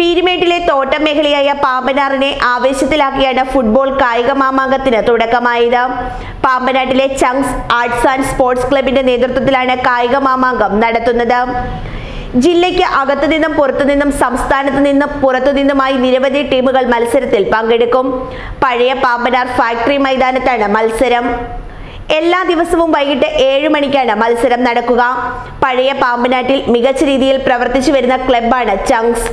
പീരുമേട്ടിലെ തോട്ടം മേഖലയായ പാമ്പനാറിനെ ആവേശത്തിലാക്കിയാണ് ഫുട്ബോൾ കായിക മാമാങ്കത്തിന് തുടക്കമായത്. പാമ്പനാട്ടിലെ ചങ്സ് ആർട്സ് ആൻഡ് സ്പോർട്സ് ക്ലബിന്റെ നേതൃത്വത്തിലാണ് കായിക മാമാങ്കം നടത്തുന്നത്. ജില്ലയ്ക്ക് അകത്തു നിന്നും പുറത്തു നിന്നും സംസ്ഥാനത്ത് നിന്നും പുറത്തു നിന്നുമായി നിരവധി ടീമുകൾ മത്സരത്തിൽ പങ്കെടുക്കും. പഴയ പാമ്പനാർ ഫാക്ടറി മൈതാനത്താണ് മത്സരം. എല്ലാ ദിവസവും വൈകിട്ട് ഏഴ് മണിക്കാണ് മത്സരം നടക്കുക. പഴയ പാമ്പനാട്ടിൽ മികച്ച രീതിയിൽ പ്രവർത്തിച്ചു വരുന്ന ക്ലബാണ് ചങ്സ്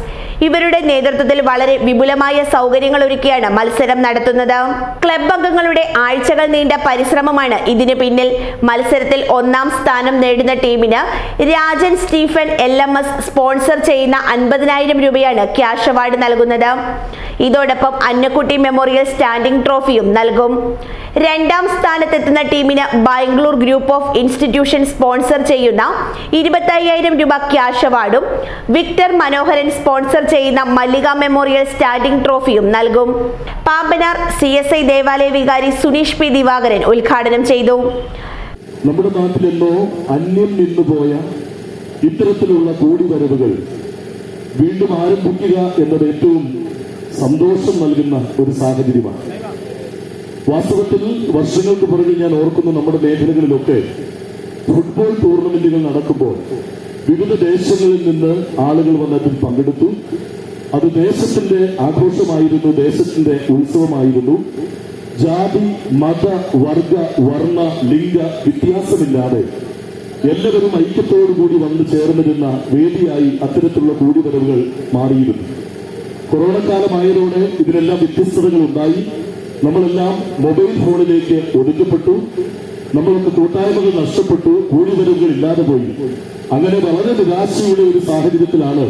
ഇവരുടെ നേതൃത്വത്തിൽ വളരെ വിപുലമായ സൗകര്യങ്ങൾ ഒരുക്കിയാണ് മത്സരം നടത്തുന്നത്. ക്ലബ് അംഗങ്ങളുടെ ആഴ്ചകൾ നീണ്ട പരിശ്രമമാണ് ഇതിനു പിന്നിൽ. മത്സരത്തിൽ ഒന്നാം സ്ഥാനം നേടുന്ന ടീമിന് രാജൻ സ്റ്റീഫൻ എൽ സ്പോൺസർ ചെയ്യുന്ന അൻപതിനായിരം രൂപയാണ് ക്യാഷ് അവാർഡ് നൽകുന്നത്. ഇതോടൊപ്പം അന്നക്കുട്ടി മെമ്മോറിയൽ സ്റ്റാൻഡിംഗ് ട്രോഫിയും നൽകും. രണ്ടാം സ്ഥാനത്തെത്തുന്ന ടീമിന് Bangalore group of institution sponsor ചെയ്യുന്ന ഇരുപത്തയ്യായിരം രൂപ ക്യാഷ് അവാർഡും വിക്ടർ മനോഹരൻ സ്പോൺസർ ചെയ്യുന്ന മല്ലിക മെമ്മോറിയൽ സ്റ്റാൻഡിംഗ് ട്രോഫിയും നൽകും. പാമ്പനാർ സി എസ് ഐ ദേവാലയ വികാരി സുനീഷ് പി ദിവാകരൻ ഉദ്ഘാടനം ചെയ്തു. നമ്മുടെ നാട്ടിലെന്നോ അന്യം നിന്നുപോയ ഇത്തരത്തിലുള്ള കൂടിവരവുകൾ വീണ്ടും ആരംഭിക്കുക എന്നത് ഏറ്റവും സന്തോഷം നൽകുന്ന ഒരു സാഹചര്യമാണ്. വാസ്തവത്തിൽ വർഷങ്ങൾക്ക് പുറകെ ഞാൻ ഓർക്കുന്നു നമ്മുടെ മേഖലകളിലൊക്കെ ഫുട്ബോൾ ടൂർണമെന്റുകൾ നടക്കുമ്പോൾ വിവിധ ദേശങ്ങളിൽ നിന്ന് ആളുകൾ വന്നതിൽ പങ്കെടുത്തു. അത് ദേശത്തിന്റെ ആഘോഷമായിരുന്നു ദേശത്തിന്റെ ഉത്സവമായിരുന്നു. ജാതി മത വർഗ വർണ ലിംഗ വ്യത്യാസമില്ലാതെ എല്ലാവരും ഐക്യത്തോടുകൂടി വന്ന് ചേർന്നിരുന്ന വേദിയായി അത്തരത്തിലുള്ള കൂടിവരവുകൾ മാറിയിരുന്നു. കൊറോണ കാലമായതോടെ ഇതിനെല്ലാം വ്യത്യസ്തതകൾ ഉണ്ടായി നമ്മളെല്ലാം മൊബൈൽ ഫോണിലേക്ക് ഒതുക്കപ്പെട്ടു. നമ്മൾക്ക് കൂട്ടായ്മകൾ നഷ്ടപ്പെട്ടു. കൂടിവരവുകൾ ഇല്ലാതെ പോയി. അങ്ങനെ വളരെ നിരാശയുടെ ഒരു സാഹചര്യത്തിലാണ്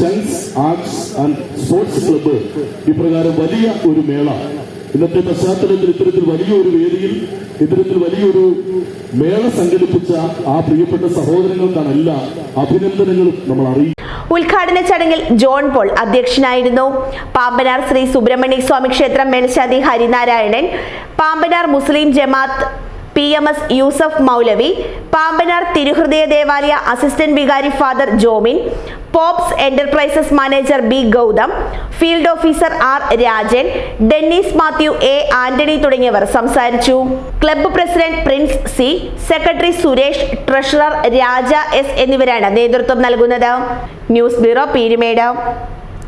chunks arts and sports club ഇപ്രകാരം വലിയ ഒരു മേള. ഇന്നത്തെ പശ്ചാത്തലത്തിൽ ഇത്തരത്തിൽ വലിയൊരു വേദിയിൽ ഇത്തരത്തിൽ വലിയൊരു മേള സംഘടിപ്പിച്ച ആ പ്രിയപ്പെട്ട സഹോദരങ്ങൾക്കാണ് എല്ലാ അഭിനന്ദനങ്ങളും നമ്മൾ അറിയിക്കുന്നത്. ഉദ്ഘാടന ചടങ്ങിൽ ജോൺ പോൾ അധ്യക്ഷനായിരുന്നു. പാമ്പനാർ ശ്രീ സുബ്രഹ്മണ്യ സ്വാമി ക്ഷേത്രം മേൽശാന്തി Harinarayanan Pampanar Muslim Jamaat P M S Yusuf Maulavi Pampanar തിരുഹൃദയ ദേവാലയ അസിസ്റ്റന്റ് വികാരി father Jomin pops enterprises manager B Gautham field officer R Rajan Dennis Mathew A Antony തുടങ്ങിയവർ സംസാരിച്ചു. Club president Prince C secretary Suresh treasurer Raja S എന്നിവരാണ് നേതൃത്വം നൽകുന്നത്. News bureau Peerumedu.